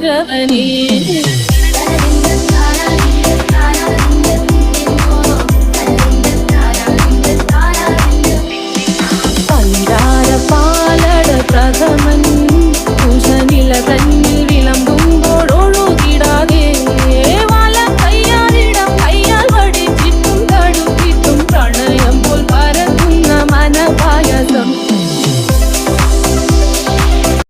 的美丽